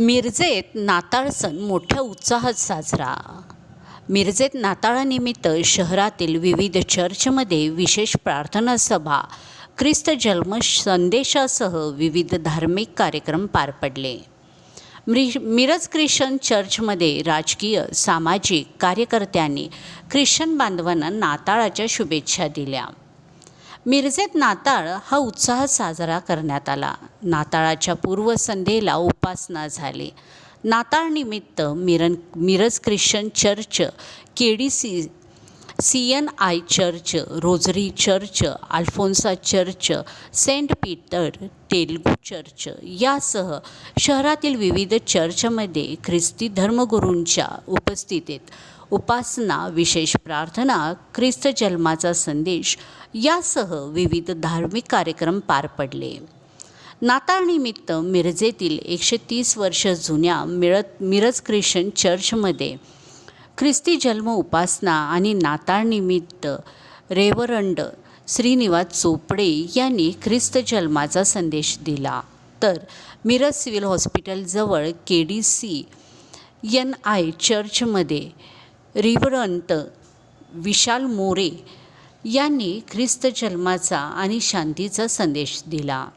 मिरजेत नाताळ सण मोठ्या उत्साहात साजरा. मिरजेत नाताळानिमित्त शहरातील विविध चर्चमध्ये विशेष प्रार्थना सभा ख्रिस्त जन्म संदेशासह विविध धार्मिक कार्यक्रम पार पडले. मिर मिरज ख्रिश्चन चर्चमध्ये राजकीय सामाजिक कार्यकर्त्यांनी ख्रिश्चन बांधवांना नाताळाच्या शुभेच्छा दिल्या. मिरजेत नाताळ हा उत्साह साजरा करण्यात आला. नाताळाच्या पूर्वसंध्येला उपासना झाली. नाताळनिमित्त Mirren Miraj Christian church K D C C N I church rosary church Alphonsa church saint Peter Telugu church यासह शहरातील विविध चर्चमध्ये ख्रिस्ती धर्मगुरूंच्या उपस्थितीत उपासना विशेष प्रार्थना ख्रिस्त जन्माचा संदेश यासह विविध धार्मिक कार्यक्रम पार पडले. नाताळनिमित्त मिरजेतील एकशे तीस वर्ष जुन्या मिळत मिरज ख्रिश्चन चर्चमध्ये ख्रिस्ती जन्म उपासना आणि नाताळनिमित्त रेवरंड श्रीनिवास चोपडे यांनी ख्रिस्त जन्माचा संदेश दिला. तर Miraj civil हॉस्पिटलजवळ K D C N I चर्चमध्ये रिवरंट विशाल मोरे यांनी ख्रिस्त जन्माचा आणि शांतीचा संदेश दिला.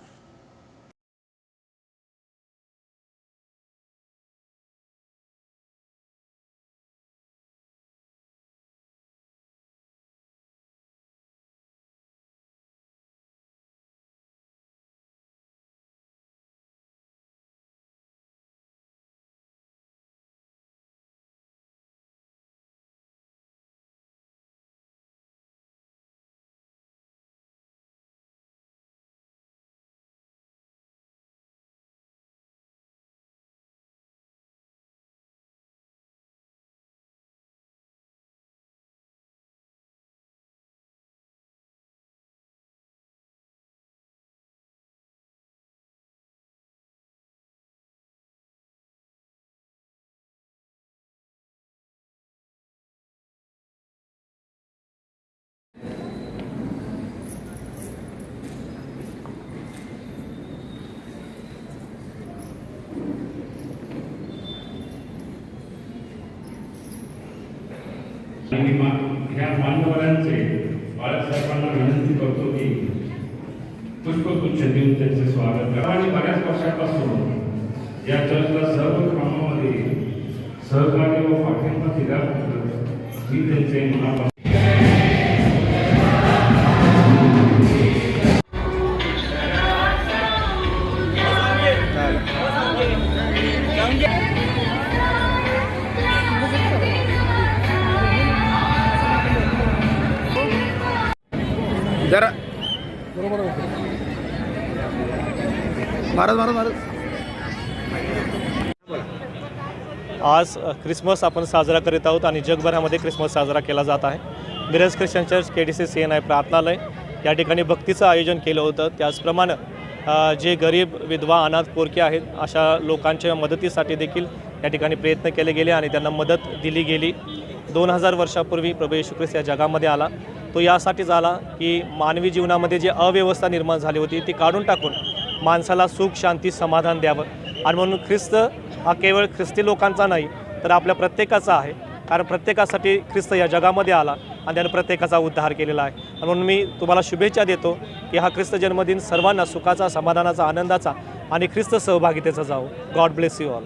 आणि ह्या मान्यवरांचे बाळासाहेबांना विनंती करतो की पुष्पगुच्छ देऊन त्यांचे स्वागत करा. आणि बऱ्याच वर्षापासून या चर्चला सर्व कामामध्ये सहकार्य व पाठिंबा दिला मी त्यांचे महापा जरा. महाराज महाराज महाराज आज अ, ख्रिसमस आपण साजरा करीत आहोत आणि जगभरामध्ये ख्रिसमस साजरा केला जात आहे. Miraj Christian church K D C C N I प्रार्थनालय या ठिकाणी भक्तीचं आयोजन केलं होतं. त्याचप्रमाणे जे गरीब विधवा अनाथ पोरके आहेत अशा लोकांच्या मदतीसाठी देखील या ठिकाणी प्रयत्न केले गेले आणि त्यांना मदत दिली गेली. दोन हजार वर्षापूर्वी प्रभू येशू ख्रिस्त या जगामध्ये आला. तो यासाठी झाला की मानवी जीवनामध्ये जी अव्यवस्था निर्माण झाली होती ती काढून टाकून माणसाला सुख शांती समाधान द्यावं. आणि म्हणून ख्रिस्त हा केवळ ख्रिस्ती लोकांचा नाही तर आपल्या प्रत्येकाचा आहे. कारण प्रत्येकासाठी ख्रिस्त या जगामध्ये आला आणि त्यानं प्रत्येकाचा उद्धार केलेला आहे. आणि म्हणून मी तुम्हाला शुभेच्छा देतो की हा ख्रिस्त जन्मदिन सर्वांना सुखाचा समाधानाचा आनंदाचा आणि ख्रिस्त सहभागितेचा जावो. God bless you all